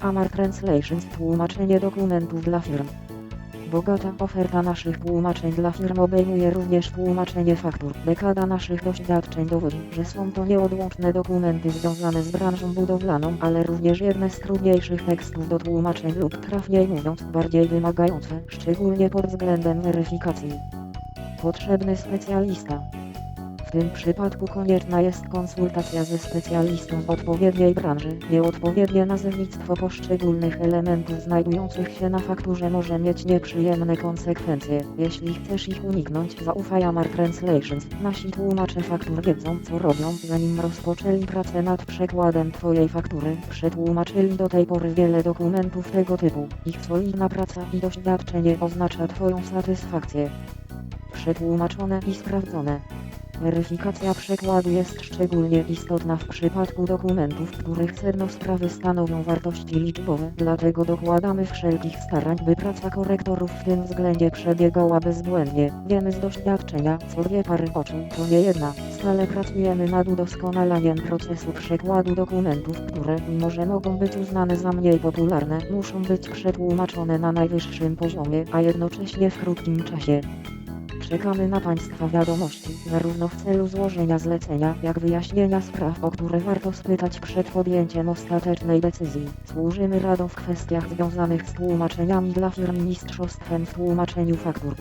Hammer Translations tłumaczenie dokumentów dla firm. Bogata oferta naszych tłumaczeń dla firm obejmuje również tłumaczenie faktur. Dekada naszych doświadczeń dowodzi, że są to nieodłączne dokumenty związane z branżą budowlaną, ale również jedne z trudniejszych tekstów do tłumaczeń lub trafniej mówiąc, bardziej wymagające, szczególnie pod względem weryfikacji. Potrzebny specjalista. W tym przypadku konieczna jest konsultacja ze specjalistą odpowiedniej branży. Nieodpowiednie nazewnictwo poszczególnych elementów znajdujących się na fakturze może mieć nieprzyjemne konsekwencje. Jeśli chcesz ich uniknąć, zaufaj Amar Translations. Nasi tłumacze faktur wiedzą, co robią, zanim rozpoczęli pracę nad przekładem Twojej faktury. Przetłumaczyli do tej pory wiele dokumentów tego typu. Ich solidna praca i doświadczenie oznacza Twoją satysfakcję. Przetłumaczone i sprawdzone. Weryfikacja przekładu jest szczególnie istotna w przypadku dokumentów, których sedno sprawy stanowią wartości liczbowe, dlatego dokładamy wszelkich starań, by praca korektorów w tym względzie przebiegała bezbłędnie. Wiemy z doświadczenia, co dwie pary oczu, to nie jedna. Stale pracujemy nad udoskonalaniem procesu przekładu dokumentów, które, mimo że mogą być uznane za mniej popularne, muszą być przetłumaczone na najwyższym poziomie, a jednocześnie w krótkim czasie. Czekamy na Państwa wiadomości, zarówno w celu złożenia zlecenia, jak wyjaśnienia spraw, o które warto spytać przed podjęciem ostatecznej decyzji. Służymy radą w kwestiach związanych z tłumaczeniami dla firm mistrzostwem w tłumaczeniu faktur.